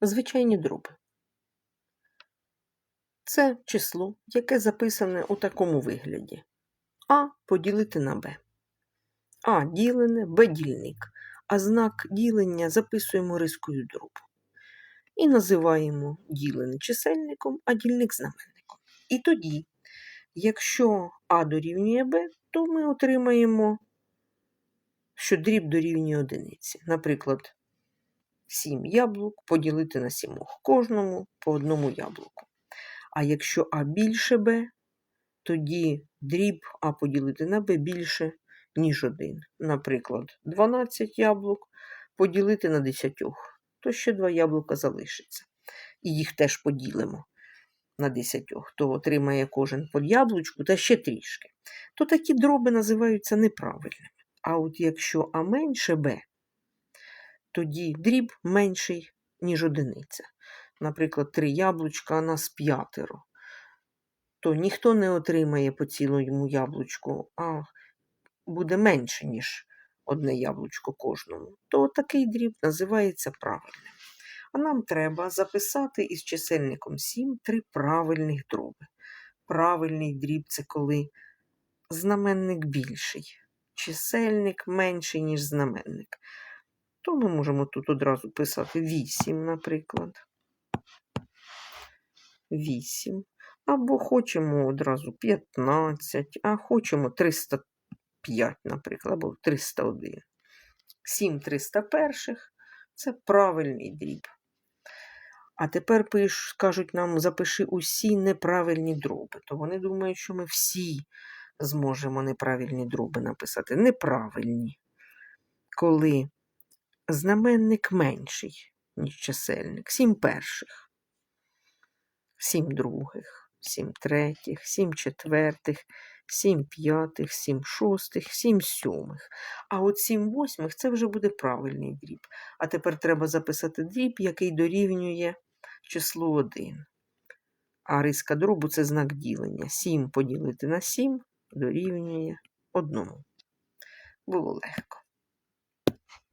Звичайні дроби. Це число, яке записане у такому вигляді. А поділити на Б. А ділене, Б дільник. А знак ділення записуємо рискою дробу. І називаємо ділене чисельником, а дільник знаменником. І тоді, якщо А дорівнює Б, то ми отримаємо, що дріб дорівнює одиниці. Наприклад, 7 яблук поділити на 7. Кожному по одному яблуку. А якщо А більше Б, тоді дріб А поділити на Б більше, ніж 1. Наприклад, 12 яблук поділити на 10, то ще 2 яблука залишиться. І їх теж поділимо на 10, то отримає кожен по яблучку та ще трішки. То такі дроби називаються неправильними. А от якщо А менше Б, тоді дріб менший, ніж одиниця. Наприклад, три яблучка, а нас п'ятеро. То ніхто не отримає по цілому яблучку, а буде менше, ніж одне яблучко кожному. То такий дріб називається правильним. А нам треба записати із чисельником 7 три правильних дроби. Правильний дріб це коли знаменник більший, чисельник менший, ніж знаменник. То ми можемо тут одразу писати 8, наприклад. 8. Або хочемо одразу 15, а хочемо 305, наприклад, або 301. 7 301 це правильний дріб. А тепер пиш, кажуть нам, запиши усі неправильні дроби. То вони думають, що ми всі зможемо неправильні дроби написати. Неправильні. Коли знаменник менший, ніж чисельник. 7 перших, 7 других, 7 третіх, 7 четвертих, 7 п'ятих, 7 шостих, 7 сьомих. А от 7 восьмих це вже буде правильний дріб. А тепер треба записати дріб, який дорівнює числу 1. А риска дробу це знак ділення. 7 поділити на 7 дорівнює 1. Було легко.